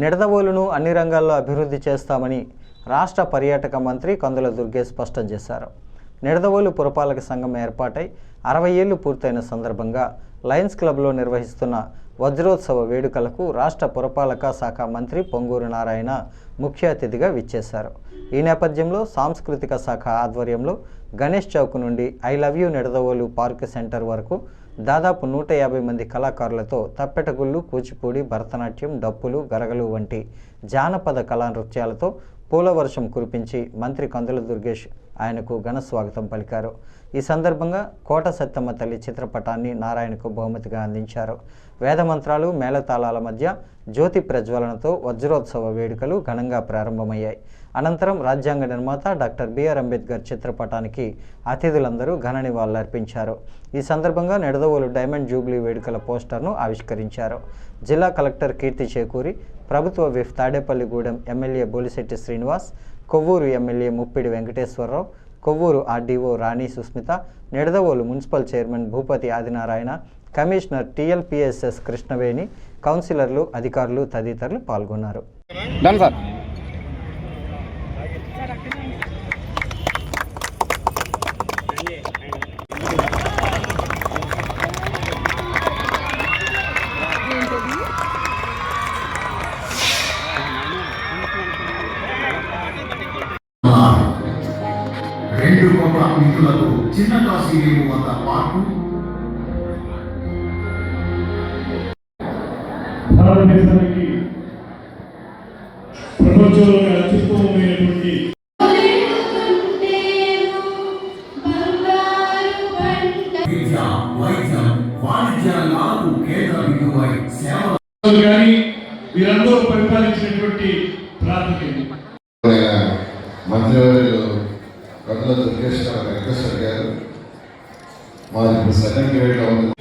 నిడదవోలును అన్ని రంగాల్లో అభివృద్ధి చేస్తామని రాష్ట్ర పర్యాటక మంత్రి కందుల దుర్గే స్పష్టం చేశారు. నిడదవోలు పురపాలక సంఘం ఏర్పాటై అరవై ఏళ్ళు పూర్తయిన సందర్భంగా లయన్స్ క్లబ్లో నిర్వహిస్తున్న వజ్రోత్సవ వేడుకలకు రాష్ట్ర పురపాలక శాఖ మంత్రి పొంగూరు నారాయణ ముఖ్య అతిథిగా విచ్చేశారు. ఈ నేపథ్యంలో సాంస్కృతిక శాఖ ఆధ్వర్యంలో గణేష్ చౌక్ నుండి I love you Nidadavolu park centre వరకు దాదాపు నూట యాభై మంది కళాకారులతో తప్పెటగుళ్ళు కూచిపూడి భరతనాట్యం డప్పులు గరగలు వంటి జానపద కళా నృత్యాలతో పూలవర్షం కురిపించి మంత్రి కందుల దుర్గేష్ ఆయనకు ఘన స్వాగతం పలికారు. ఈ సందర్భంగా కోట సత్తమ్మ తల్లి చిత్రపటాన్ని నారాయణకు బహుమతిగా అందించారు. వేదమంత్రాలు మేళతాళాల మధ్య జ్యోతి ప్రజ్వలనతో వజ్రోత్సవ వేడుకలు ఘనంగా ప్రారంభమయ్యాయి. అనంతరం రాజ్యాంగ నిర్మాత డాక్టర్ బిఆర్ అంబేద్కర్ చిత్రపటానికి అతిథులందరూ ఘన నివాళులర్పించారు. ఈ సందర్భంగా నిడదవోలు డైమండ్ జూబ్లీ వేడుకల పోస్టర్ను ఆవిష్కరించారు. జిల్లా కలెక్టర్ కీర్తి చేకూరి ప్రభుత్వ whip Tadepalligudem MLA Bolisetti Srinivas Kovvur MLA Muppidi Venkateswararao Kovvur RDO Rani Susmitha Nidadavolu municipal chairman Bhupathi Adinarayana commissioner TLPSS Krishnaveni కౌన్సిలర్లు అధికారులు తదితరులు పాల్గొన్నారు. రెండు గొప్ప మిత్రులకు చిన్న కాశీలేము వద్ద పార్కు భారతదేశానికి ప్రపంచంలోనే అత్యుత్తమమైనటువంటి కానీ వీరందరూ పరిపాలించినటువంటి ఇది. ఆయన మంత్రివర్యులు కందుల దుర్గేశ్వర వెంకటేశ్వర గారు మాది ఇప్పుడు సెకండ్ గ్రేడ్లో ఉంది